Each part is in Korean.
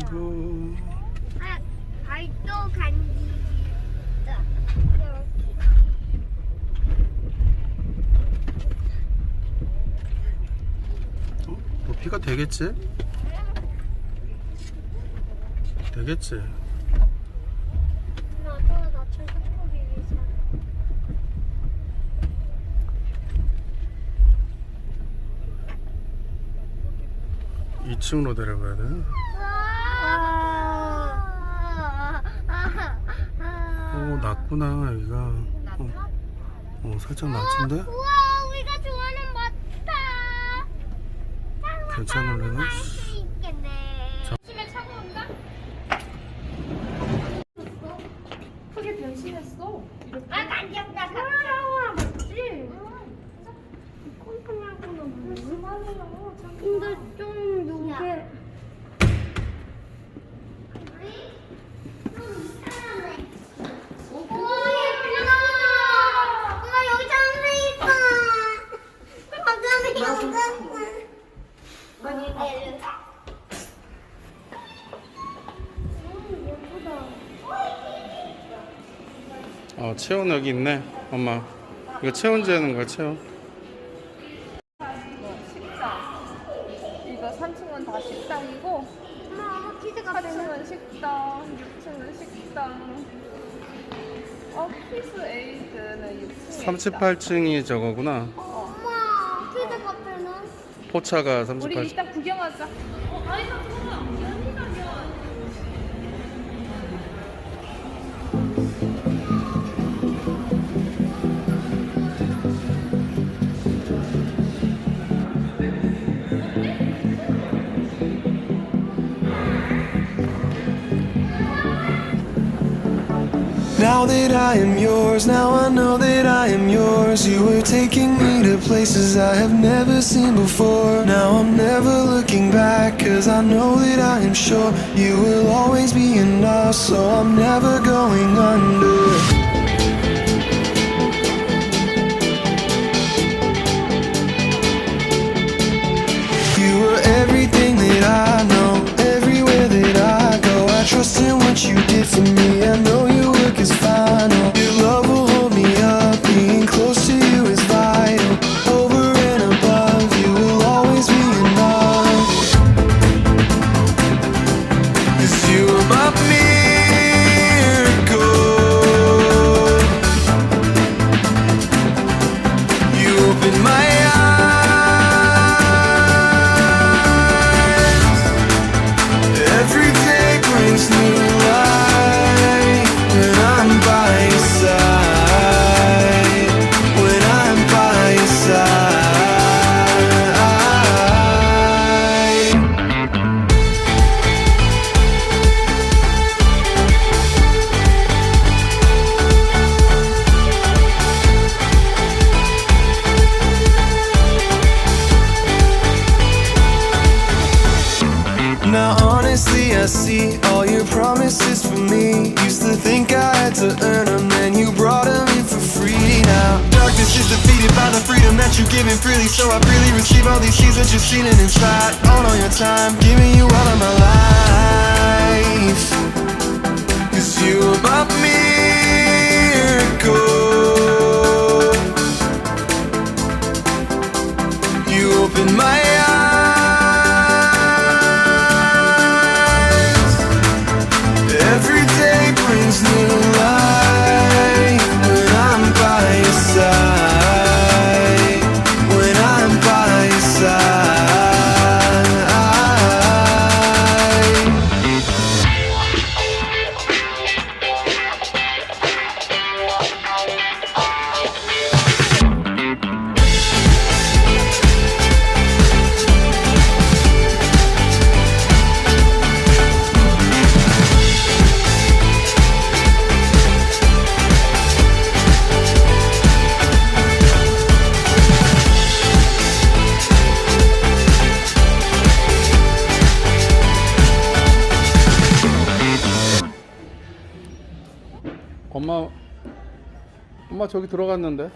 친구 아, 발도. 이렇게. 어? 높이가 되겠지? 되겠지? 위해서. 2층으로 내려가야 돼. 오 낮구나 여기가. 어, 어 살짝 낮은데? 우와, 우리가 좋아하는 마타. 괜찮을래나? 크게 변신했어. 이렇게. 아, 맞지? 근데 좀 요게. 우와, 예쁘다. 엄마, 여기 장수 있어. 어감이 어감. 아니, 예쁘다. 어 체온 여기 있네 엄마. 이거 체온 재는 거야 체온. 식당. 이거 3층은 다 식당이고, 엄마, 키즈가 4층은 식당, 6층은 식당. 오피스 에이드는 6층에 38층이 저거구나. 엄마, 키즈 카페는? 포차가 우리 38층. 이따 구경하자. 어, 잠 Now that I am yours, now I know that I am yours. You were taking me to places I have never seen before. Now I'm never looking back, cause I know that I am sure you will always be enough. So I'm never going under. Given freely So I freely receive all these keys that you're sealing inside. All on your time, giving you all of my life. Cause you are my miracle. You open my 엄마 저기 들어갔는데.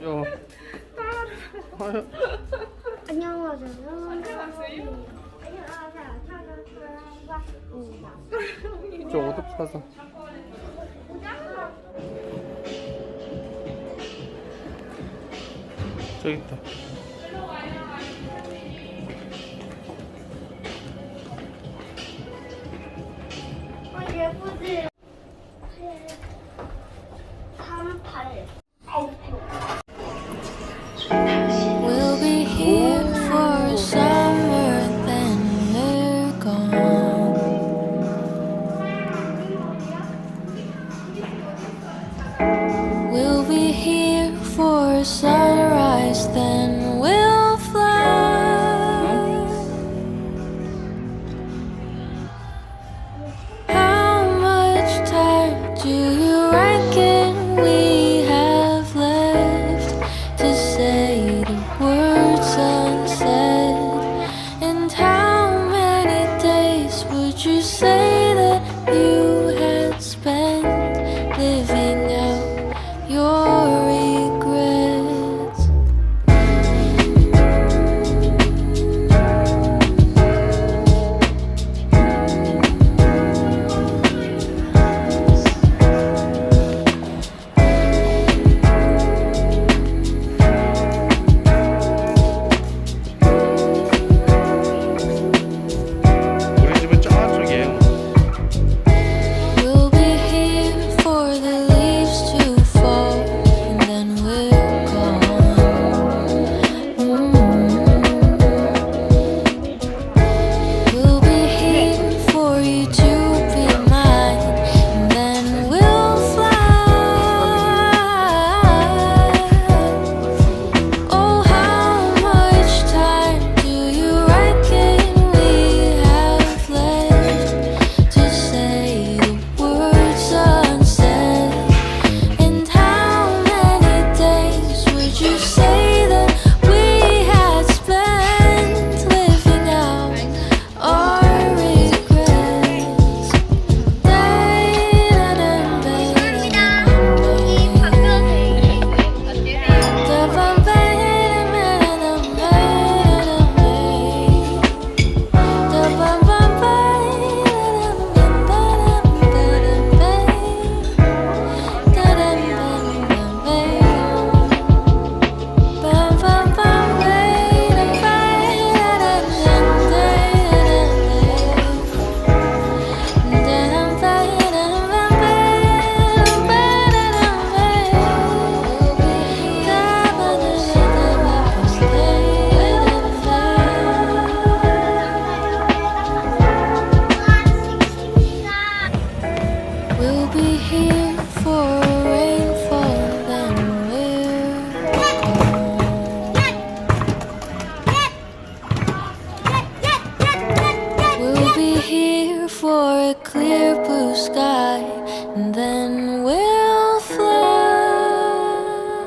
야. 아유. 안녕하세요. 저 어떡하서. 저기 있다. So.